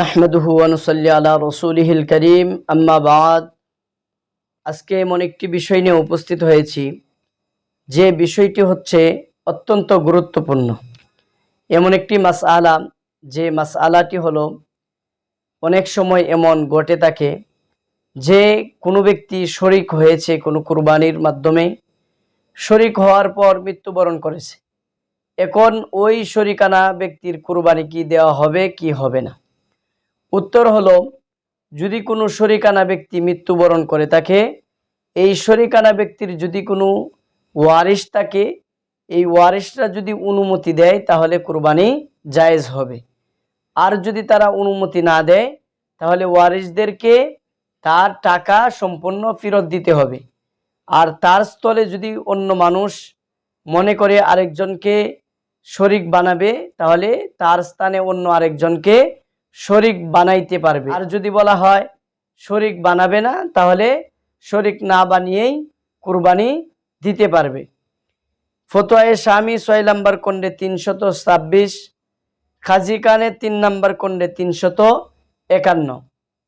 নাহমেদহু অনুসল্লি আলা রসুলহিল করিম। আম্মাবাদ আজকে এমন একটি বিষয় নিয়ে উপস্থিত হয়েছি, যে বিষয়টি হচ্ছে অত্যন্ত গুরুত্বপূর্ণ। এমন একটি মাস আলা যে মাস আলাটি হলো, অনেক সময় এমন ঘটে থাকে, যে কোনো ব্যক্তি শরিক হয়েছে কোনো কুরবানির মাধ্যমে, শরিক হওয়ার পর মৃত্যুবরণ করেছে। এখন ওই শরিকানা ব্যক্তির কুরবানি কি দেওয়া হবে, কি হবে না? উত্তর হলো, যদি কোনো শরিকানা ব্যক্তি মৃত্যুবরণ করে থাকে এই শরিকানা ব্যক্তির যদি কোনো ওয়ারিশ থাকে, এই ওয়ারিশরা যদি অনুমতি দেয় তাহলে কুরবানি জায়েজ হবে। আর যদি তারা অনুমতি না দেয়, তাহলে ওয়ারিশদেরকে তার টাকা সম্পূর্ণ ফেরত দিতে হবে। আর তার স্থলে যদি অন্য মানুষ মনে করে আরেকজনকে শরিক বানাবে, তাহলে তার স্থানে অন্য আরেকজনকে শরিক বানাইতে পারবে। আর যদি বলা হয় শরিক বানাবে না, তাহলে শরিক না বানিয়েই কুরবানি দিতে পারবে। ফতোয়ায় স্বামী ছয় নম্বর খণ্ডে তিনশত ছাব্বিশ, খাজি কানে তিন নম্বর কণ্ডে তিনশত একান্ন।